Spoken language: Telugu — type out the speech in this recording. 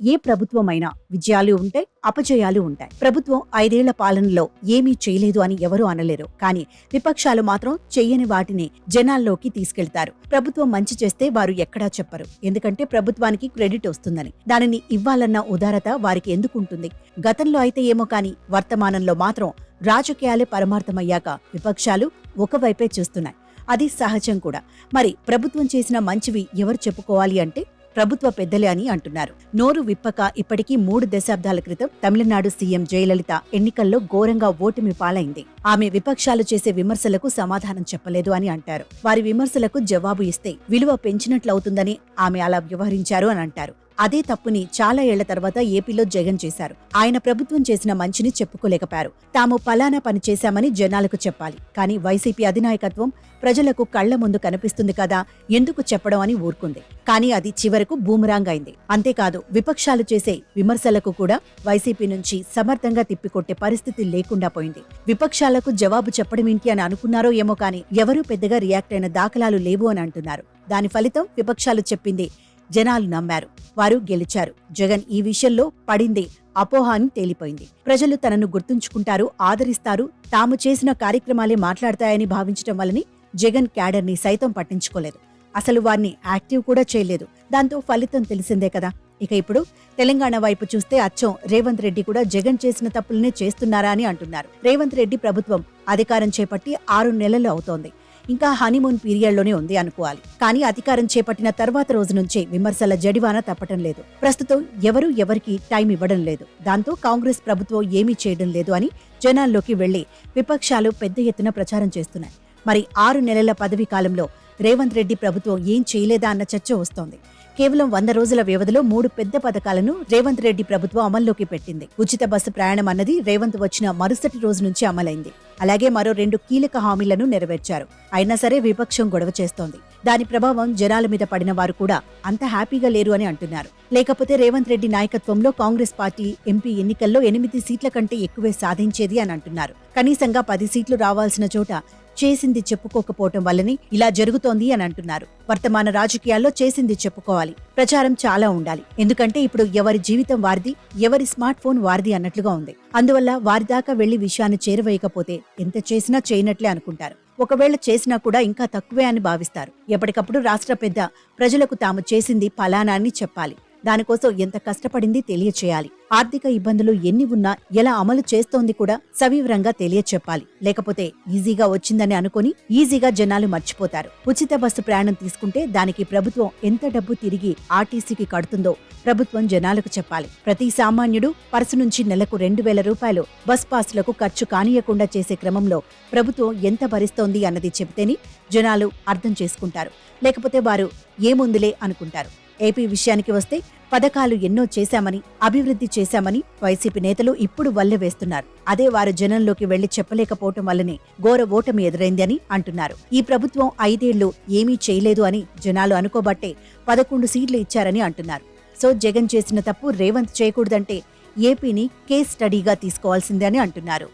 ఏ ప్రభుత్వమైనా విజయాలు ఉంటాయి అపజయాలు ఉంటాయి. ప్రభుత్వం ఐదేళ్ళ పాలనలో ఏమీ చేయలేదు అని ఎవరూ అనలేరు. కానీ విపక్షాలు మాత్రం చెయ్యని వాటిని జనాల్లోకి తీసుకెళ్తారు. ప్రభుత్వం మంచి చేస్తే వారు ఎక్కడా చెప్పరు. ఎందుకంటే ప్రభుత్వానికి క్రెడిట్ వస్తుందని. దానిని ఇవ్వాలన్న ఉదారత వారికి ఎందుకుంటుంది గతంలో అయితే ఏమో కానీ వర్తమానంలో మాత్రం రాజకీయాలే పరమార్థమయ్యాక విపక్షాలు ఒకవైపే చూస్తున్నాయి. అది సహజం కూడా. మరి ప్రభుత్వం చేసిన మంచివి ఎవరు చెప్పుకోవాలి అంటే ప్రభుత్వ పెద్దలే అని అంటున్నారు. నోరు విప్పక ఇప్పటికీ మూడు దశాబ్దాల క్రితం తమిళనాడు సీఎం జయలలిత ఎన్నికల్లో ఘోరంగా ఓటమి పాలైంది. ఆమె విపక్షాలు చేసే విమర్శలకు సమాధానం చెప్పలేదు అని అంటారు. వారి విమర్శలకు జవాబు ఇస్తే విలువ పెంచినట్లవుతుందని ఆమె అలా వ్యవహరించారు అని అంటారు. అదే తప్పుని చాలా ఏళ్ళ తర్వాత ఏపీలో జగన్ చేశారు. ఆయన ప్రభుత్వం చేసిన మంచిని చెప్పుకోలేకపోయారు. తాము పలానా పని చేశామని జనాలకు చెప్పాలి. కానీ వైసీపీ అధినాయకత్వం ప్రజలకు కళ్ళ ముందు కనిపిస్తుంది కదా ఎందుకు చెప్పడం అని ఊరుకుంది. కానీ అది చివరకు బూమరాంగ్ అయింది. అంతేకాదు విపక్షాలు చేసే విమర్శలకు కూడా వైసీపీ నుంచి సమర్థంగా తిప్పికొట్టే పరిస్థితి లేకుండా పోయింది. విపక్షాలకు జవాబు చెప్పడం ఏంటి అని అనుకున్నారో ఏమో కానీ ఎవరూ పెద్దగా రియాక్ట్ అయిన దాఖలాలు లేవు అని అంటున్నారు. దాని ఫలితం విపక్షాలు చెప్పింది జనాలు నమ్మారు. వారు గెలిచారు. జగన్ ఈ విషయంలో పడిందే అపోహ అని తేలిపోయింది. ప్రజలు తనను గుర్తుంచుకుంటారు ఆదరిస్తారు తాము చేసిన కార్యక్రమాలే మాట్లాడతాయని భావించడం వలని జగన్ క్యాడర్ని సైతం పట్టించుకోలేదు. అసలు వారిని యాక్టివ్ కూడా చేయలేదు. దాంతో ఫలితం తెలిసిందే కదా. ఇక ఇప్పుడు తెలంగాణ వైపు చూస్తే అచ్చం రేవంత్ రెడ్డి కూడా జగన్ చేసిన తప్పులనే చేస్తున్నారా అని అంటున్నారు. రేవంత్ రెడ్డి ప్రభుత్వం అధికారం చేపట్టి ఆరు నెలలు అవుతోంది. ఇంకా హనీమూన్ పీరియడ్లోనే ఉంది అనుకోవాలి. కానీ అధికారం చేపట్టిన తర్వాత రోజు నుంచే విమర్శల జడివాన తప్పటం లేదు. ప్రస్తుతం ఎవరూ ఎవరికి టైం ఇవ్వడం లేదు. దాంతో కాంగ్రెస్ ప్రభుత్వం ఏమీ చేయడం లేదు అని జనాల్లోకి వెళ్ళి విపక్షాలు పెద్ద ఎత్తున ప్రచారం చేస్తున్నాయి. మరి ఆరు నెలల పదవీ కాలంలో రేవంత్ రెడ్డి ప్రభుత్వం ఏం చేయలేదా అన్న చర్చ వస్తోంది. కేవలం వంద రోజుల వ్యవధిలో మూడు పెద్ద పథకాలను రేవంత్ రెడ్డి ప్రభుత్వం అమల్లోకి పెట్టింది. ఉచిత బస్సు ప్రయాణం అన్నది రేవంత్ వచ్చిన మరుసటి రోజు నుంచి అమలైంది. అలాగే మరో రెండు కీలక హామీలను నెరవేర్చారు. అయినా సరే విపక్షం గొడవ చేస్తోంది. దాని ప్రభావం జనాల మీద పడిన వారు కూడా అంత హ్యాపీగా లేరు అని అంటున్నారు. లేకపోతే రేవంత్ రెడ్డి నాయకత్వంలో కాంగ్రెస్ పార్టీ ఎంపీ ఎన్నికల్లో ఎనిమిది సీట్ల కంటే ఎక్కువే సాధించేది అని అంటున్నారు. కనీసంగా పది సీట్లు రావాల్సిన చోట చేసింది చెప్పుకోకపోవటం వల్లనే ఇలా జరుగుతోంది అని అంటున్నారు. వర్తమాన రాజకీయాల్లో చేసింది చెప్పుకోవాలి. ప్రచారం చాలా ఉండాలి. ఎందుకంటే ఇప్పుడు ఎవరి జీవితం వారిది ఎవరి స్మార్ట్ ఫోన్ వారిది అన్నట్లుగా ఉంది. అందువల్ల వారి దాకా వెళ్ళి విషయాన్ని చేరవేయకపోతే ఎంత చేసినా చేయనట్లే అనుకుంటారు. ఒకవేళ చేసినా కూడా ఇంకా తక్కువే అని భావిస్తారు. ఎప్పటికప్పుడు రాష్ట్ర పెద్ద ప్రజలకు తాము చేసింది ఫలానా అని చెప్పాలి. దానికోసం ఎంత కష్టపడింది తెలియచేయాలి. ఆర్థిక ఇబ్బందులు ఎన్ని ఉన్నా ఎలా అమలు చేస్తోంది కూడా సవివరంగా తెలియచెప్పాలి. లేకపోతే ఈజీగా వచ్చిందని అనుకుని ఈజీగా జనాలు మర్చిపోతారు. ఉచిత బస్సు ప్రయాణం తీసుకుంటే దానికి ప్రభుత్వం ఎంత డబ్బు తిరిగి ఆర్టీసీకి కడుతుందో ప్రభుత్వం జనాలకు చెప్పాలి. ప్రతి సామాన్యుడు పర్సు నుంచి నెలకు రెండు వేల రూపాయలు బస్ పాస్లకు ఖర్చు కానియకుండా చేసే క్రమంలో ప్రభుత్వం ఎంత భరిస్తోంది అన్నది చెబితేనే జనాలు అర్థం చేసుకుంటారు. లేకపోతే వారు ఏముందిలే అనుకుంటారు. ఏపీ విషయానికి వస్తే పథకాలు ఎన్నో చేశామని అభివృద్ధి చేశామని వైసీపీ నేతలు ఇప్పుడు వల్లె వేస్తున్నారు. అదే వారు జనంలోకి వెళ్ళి చెప్పలేకపోవటం వల్లనే ఘోర ఓటమి ఎదురైంది అని అంటున్నారు. ఈ ప్రభుత్వం ఐదేళ్ళు ఏమీ చేయలేదు అని జనాలు అనుకోబట్టే పదకొండు సీట్లు ఇచ్చారని అంటున్నారు. సో జగన్ చేసిన తప్పు రేవంత్ చేయకూడదంటే ఏపీని కేస్ స్టడీగా తీసుకోవాల్సిందే అని అంటున్నారు.